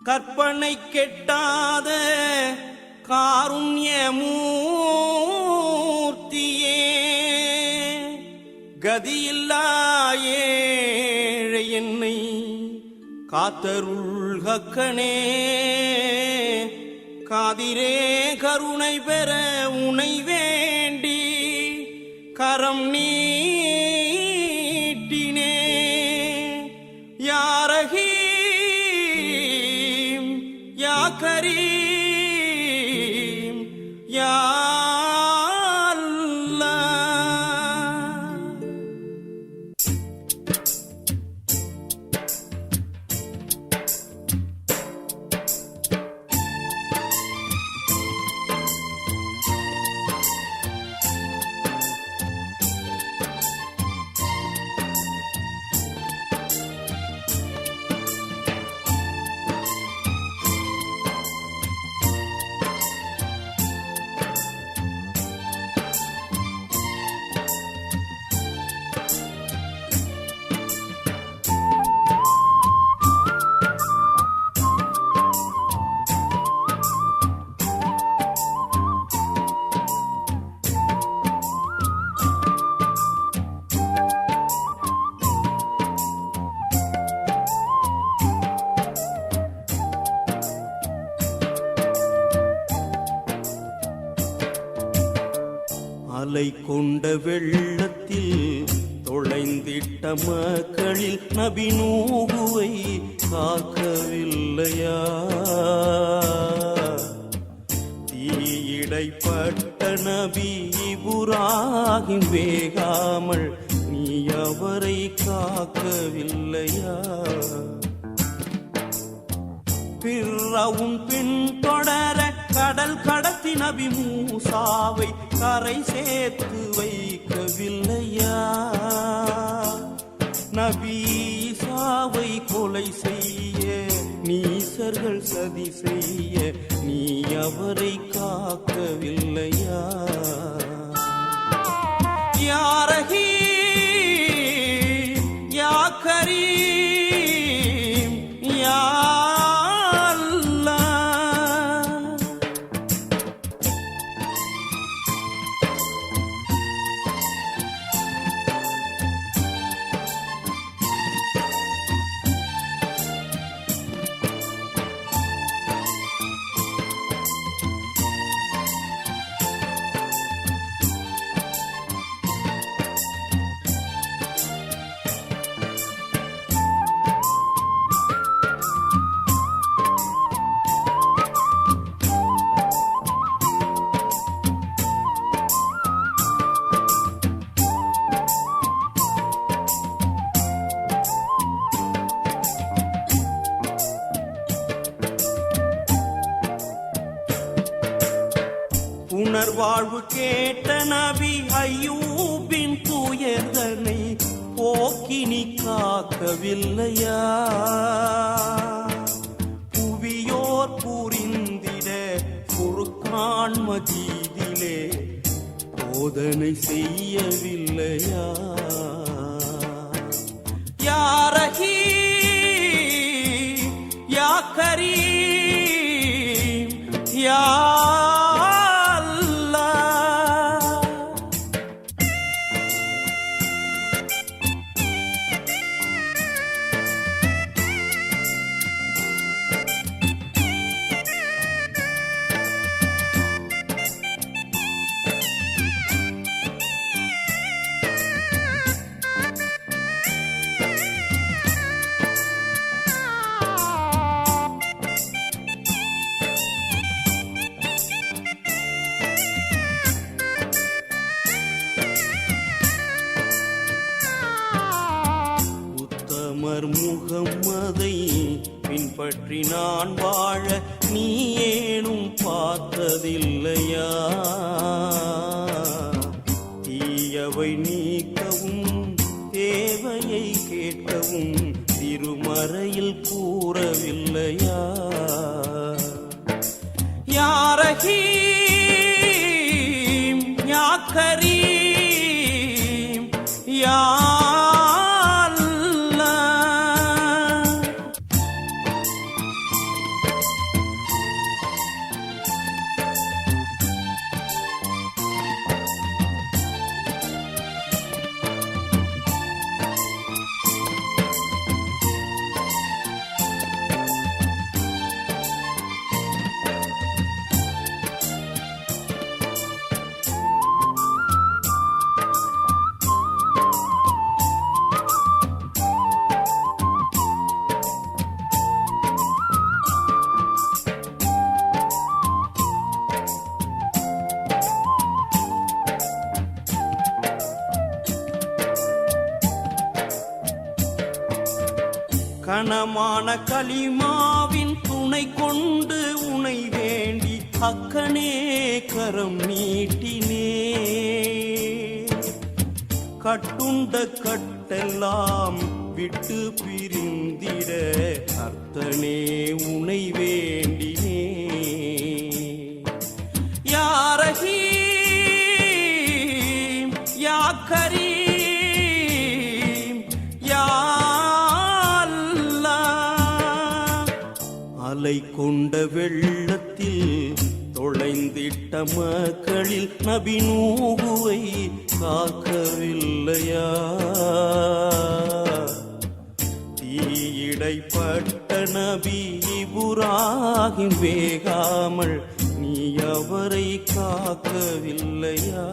கற்பனை கெட்டாத காருண்யமூர்த்தியே கதியில்லா ஏழை என்னை காத்தருள் கக்கனே காதிரே கருணை பெற உனை வேண்டி கரம் நீ அலை கொண்ட வெள்ளத்தில் தொலைந்திட்ட மக்களில் நபினூகுவை காக்கவில்லையா? தீயிடைப்பட்ட நபி இபுராகிம் வேகாமல் நீ அவரை காக்கவில்லையா? பிறவும் பின் தொடர கடல் கடத்தி நபி மூசாவை கரை சேர்த்து வைக்கவில்லையா? நபீசாவை கொலை செய்ய நீசர்கள் சதி செய்ய நீ அவரை காக்கவில்லையா? யாரகி உணர்வாழ்வு கேட்ட நபி ஐயூபின் துயர்தனை போக்கினி காக்கவில்லையா? புவியோர் புரிந்திட குறுக்கான் மஜீதிலே போதனை செய்யவில்லையா? யாரகி யா கரீம் யா அவர் முகம்மதை பின்பற்றி நான் வாழ நீ ஏனும் பார்த்ததில்லையா? தீயவை நீக்கவும் தேவையை கேட்கவும் திருமறையில் கூறவில்லையா? யாரகீம் கனமான களிமாவின் துணை கொண்டு உனை வேண்டி அக்கனே கரம் நீட்டினே. கட்டுண்ட கட்டெல்லாம் விட்டு பிரிந்திட அர்த்தனே உனைவே அலை கொண்ட வெள்ளத்தில் தொலைந்திட்ட மக்களில் நபினூகுவை காக்கவில்லையா? தீயிடைப்பட்ட நபி இபுராகிம் வேகாமல் நீ அவரை காக்கவில்லையா?